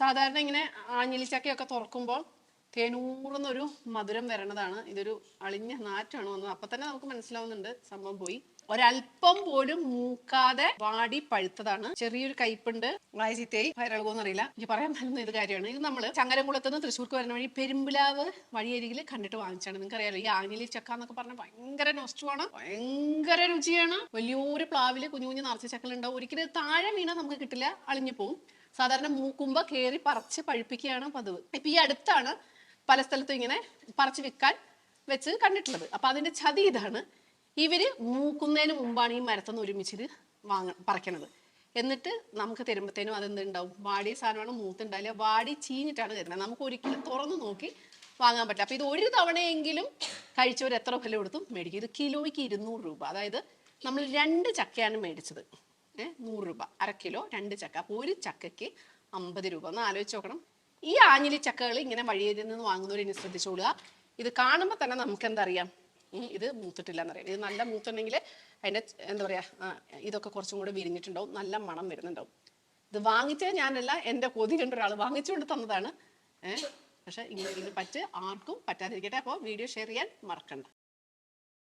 സാധാരണ ഇങ്ങനെ ആഞ്ഞിലിച്ചക്കയൊക്കെ തുറക്കുമ്പോൾ തേനൂറുന്നൊരു മധുരം വരണതാണ്. ഇതൊരു അളിഞ്ഞ നാറ്റാണ് വന്നത്. അപ്പൊ തന്നെ നമുക്ക് മനസ്സിലാവുന്നുണ്ട് സംഭവം പോയി. ഒരല്പം പോലും മൂക്കാതെ വാടി പഴുത്തതാണ്. ചെറിയൊരു കയ്പുണ്ട് വായ ചീത്തയായി. വയറിളകുമെന്ന് അറിയില്ല. എനിക്ക് പറയാൻ പറ്റുന്ന ഇത് കാര്യമാണ്. ഇത് നമ്മൾ ചങ്ങരംകുളത്ത് നിന്ന് തൃശ്ശൂർക്ക് വരുന്ന വഴി പെരുമ്പിലാവ് വഴിയരികിൽ കണ്ടിട്ട് വാങ്ങിച്ചാണ് നിങ്ങൾക്ക് അറിയാലോ ഈ ആഞ്ഞിലി ചക്ക എന്നൊക്കെ പറഞ്ഞാൽ ഭയങ്കര നൊസ്റ്റുമാണ് ഭയങ്കര രുചിയാണ്. വലിയൊരു പ്ലാവിൽ കുഞ്ഞു കുഞ്ഞു നിറച്ച ചക്കലുണ്ടാവും ഒരിക്കലും താഴെ വീണാൽ നമുക്ക് കിട്ടില്ല. അളിഞ്ഞു പോകും സാധാരണ മൂക്കുമ്പ കയറി പറിച്ച് പഴുപ്പിക്കുകയാണ് പതിവ്. ഇപ്പൊ ഈ അടുത്താണ് പല സ്ഥലത്തും ഇങ്ങനെ പറിച്ച് വിൽക്കാൻ വെച്ച് കണ്ടിട്ടുള്ളത്. അപ്പൊ അതിന്റെ ചതി ഇതാണ്. ഇവർ മൂക്കുന്നതിന് മുമ്പാണ് ഈ മരത്തുനിന്ന് ഒരുമിച്ചിട്ട് വാങ്ങ പറിക്കണത്. എന്നിട്ട് നമുക്ക് തരുമ്പോഴത്തേനും അതെന്തുണ്ടാവും? വാടിയ സാധനമാണ് മൂത്തുണ്ടാവില്ല വാടി ചീഞ്ഞിട്ടാണ് തരുന്നത്. നമുക്ക് ഒരിക്കലും തുറന്നു നോക്കി വാങ്ങാൻ പറ്റില്ല. അപ്പൊ ഇത് ഒരു തവണയെങ്കിലും കഴിച്ചവർ എത്ര വില കൊടുത്തും മേടിക്കും. ഇത് കിലോയ്ക്ക് ഇരുന്നൂറ് രൂപ. അതായത് നമ്മൾ രണ്ട് ചക്കയാണ് മേടിച്ചത്. നൂറ് രൂപ അര കിലോ രണ്ട് ചക്ക ഒരു ചക്കയ്ക്ക് അമ്പത് രൂപ. ഒന്ന് ആലോചിച്ച് നോക്കണം. ഈ ആഞ്ഞിലി ചക്കകൾ ഇങ്ങനെ വഴിയിൽ നിന്ന് വാങ്ങുന്നവർ ഇനി ശ്രദ്ധിച്ചോളുക. ഇത് കാണുമ്പോൾ തന്നെ നമുക്ക് എന്താ അറിയാം ഇത് മൂത്തിട്ടില്ല എന്നറിയാം ഇത് നല്ല മൂത്തുണ്ടെങ്കിൽ അതിന്റെ എന്താ പറയാ ഇതൊക്കെ കുറച്ചും കൂടെ വിരിഞ്ഞിട്ടുണ്ടാവും. നല്ല മണം വരുന്നുണ്ടാവും. ഇത് വാങ്ങിച്ചത് ഞാനല്ല എന്റെ കൊതി കണ്ട ഒരാൾ വാങ്ങിച്ചുകൊണ്ട് തന്നതാണ്. പക്ഷെ ഇങ്ങനെ ഇതിന് പറ്റ് ആർക്കും പറ്റാതിരിക്കട്ടെ. അപ്പോൾ വീഡിയോ ഷെയർ ചെയ്യാൻ മറക്കണ്ട.